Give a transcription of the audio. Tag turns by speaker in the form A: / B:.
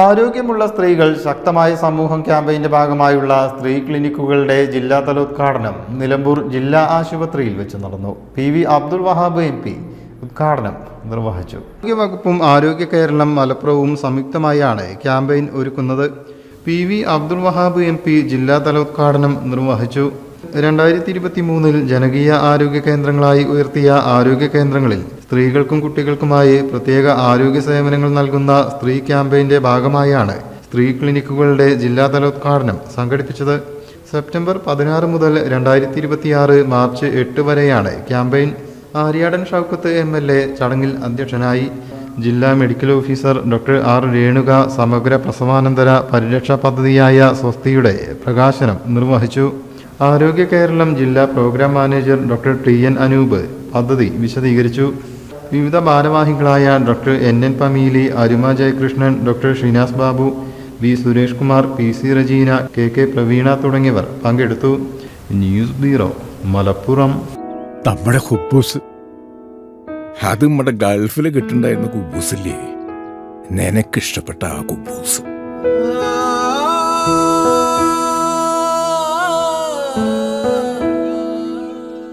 A: ആരോഗ്യമുള്ള സ്ത്രീകൾ ശക്തമായ സമൂഹം ക്യാമ്പയിന്റെ ഭാഗമായുള്ള സ്ത്രീ ക്ലിനിക്കുകളുടെ ജില്ലാതല ഉദ്ഘാടനം നിലമ്പൂർ ജില്ലാ ആശുപത്രിയിൽ വെച്ച് നടന്നു. P V Abdul Wahab M P ഉദ്ഘാടനം നിർവഹിച്ചു. ആരോഗ്യവകുപ്പും ആരോഗ്യ കേരളം മലപ്പുറവും സംയുക്തമായാണ് ക്യാമ്പയിൻ ഒരുക്കുന്നത്. P V Abdul Wahab M P ജില്ലാതല ഉദ്ഘാടനം നിർവഹിച്ചു. രണ്ടായിരത്തി ഇരുപത്തി മൂന്നിൽ ജനകീയ ആരോഗ്യ കേന്ദ്രങ്ങളായി ഉയർത്തിയ ആരോഗ്യ കേന്ദ്രങ്ങളിൽ സ്ത്രീകൾക്കും കുട്ടികൾക്കുമായി പ്രത്യേക ആരോഗ്യ സേവനങ്ങൾ നൽകുന്ന സ്ത്രീ ക്യാമ്പയിന്റെ ഭാഗമായാണ് സ്ത്രീ ക്ലിനിക്കുകളുടെ ജില്ലാതല ഉദ്ഘാടനം സംഘടിപ്പിച്ചത്. സെപ്റ്റംബർ പതിനാറ് മുതൽ രണ്ടായിരത്തി ഇരുപത്തിയാറ് മാർച്ച് എട്ട് വരെയാണ് campaign. Aryadan Shoukath M L A ചടങ്ങിൽ അധ്യക്ഷനായി ജില്ലാ medical officer doctor R Renuka സമഗ്ര പ്രസവാനന്തര പരിരക്ഷാ പദ്ധതിയായ സ്വസ്തിയുടെ പ്രകാശനം നിർവഹിച്ചു. ആരോഗ്യ കേരളം ജില്ലാ programme manager doctor T N Anoop പദ്ധതി വിശദീകരിച്ചു. വിവിധ ഭാരവാഹികളായ doctor N N Pameeli Aruma Jayakrishnan doctor Sreenas Babu V Suresh Kumar P C Rajeena K K Praveena തുടങ്ങിയവർ പങ്കെടുത്തു. News bureau Malappuram.
B: നമ്മുടെ കുബൂസ് അത് നമ്മുടെ ഗൾഫിൽ കിട്ടുണ്ടായിരുന്ന കുബൂസില്ലേ? നിനക്കിഷ്ടപ്പെട്ട ആ കുബൂസ്.